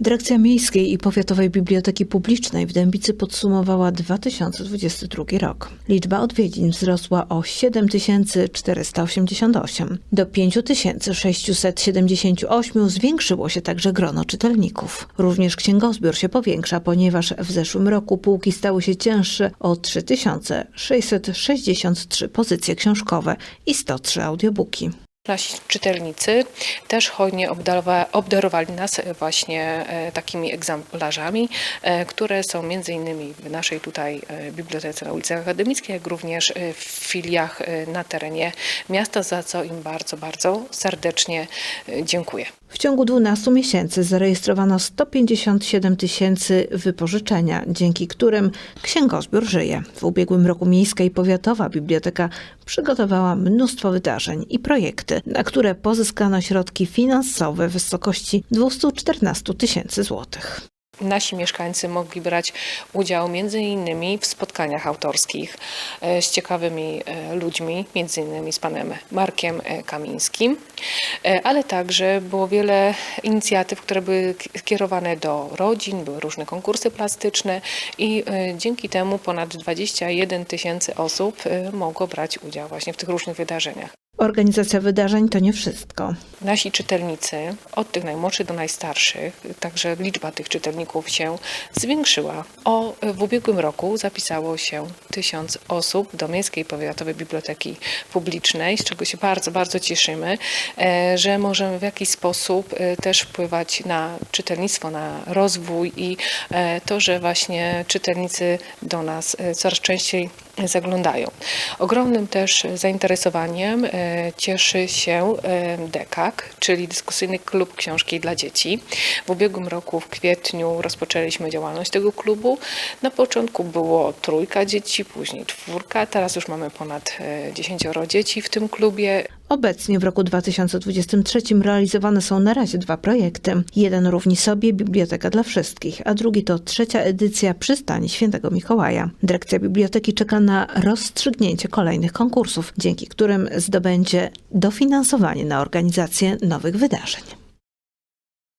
Dyrekcja Miejskiej i Powiatowej Biblioteki Publicznej w Dębicy podsumowała 2022 rok. Liczba odwiedzin wzrosła o 7488. Do 5678 zwiększyło się także grono czytelników. Również księgozbiór się powiększa, ponieważ w zeszłym roku półki stały się cięższe o 3663 pozycje książkowe i 103 audiobooki. Nasi czytelnicy też hojnie obdarowa, obdarowali nas właśnie e, takimi egzemplarzami, e, które są między innymi w naszej tutaj e, bibliotece na ulicy Akademickiej, jak również e, w filiach e, na terenie miasta, za co im bardzo, bardzo serdecznie e, dziękuję. W ciągu 12 miesięcy zarejestrowano 157 tysięcy wypożyczenia, dzięki którym księgozbiór żyje. W ubiegłym roku Miejska i Powiatowa Biblioteka przygotowała mnóstwo wydarzeń i projekty, na które pozyskano środki finansowe w wysokości 214 tysięcy złotych. Nasi mieszkańcy mogli brać udział między innymi w spotkaniach autorskich e, z ciekawymi e, ludźmi, między innymi z panem Markiem e, Kamińskim, ale także było wiele inicjatyw, które były k- kierowane do rodzin, były różne konkursy plastyczne i dzięki temu ponad 21 tysięcy osób mogło brać udział właśnie w tych różnych wydarzeniach. Organizacja wydarzeń to nie wszystko. Nasi czytelnicy, od tych najmłodszych do najstarszych, także liczba tych czytelników się zwiększyła. O, w ubiegłym roku zapisało się tysiąc osób do Miejskiej Powiatowej Biblioteki Publicznej, z czego się bardzo, bardzo cieszymy, e, że możemy w jakiś sposób e, też wpływać na czytelnictwo, na rozwój i e, to, że właśnie czytelnicy do nas coraz częściej zaglądają. Ogromnym też zainteresowaniem e, cieszy się e, DEKAK, czyli dyskusyjny klub książki dla dzieci. W ubiegłym roku w kwietniu rozpoczęliśmy działalność tego klubu. Na początku było trójka dzieci, później czwórka, teraz już mamy ponad e, dziesięcioro dzieci w tym klubie. Obecnie w roku 2023 realizowane są na razie dwa projekty. Jeden równi sobie Biblioteka dla Wszystkich, a drugi to trzecia edycja Przystani Świętego Mikołaja. Dyrekcja biblioteki czeka na rozstrzygnięcie kolejnych konkursów, dzięki którym zdobędzie dofinansowanie na organizację nowych wydarzeń.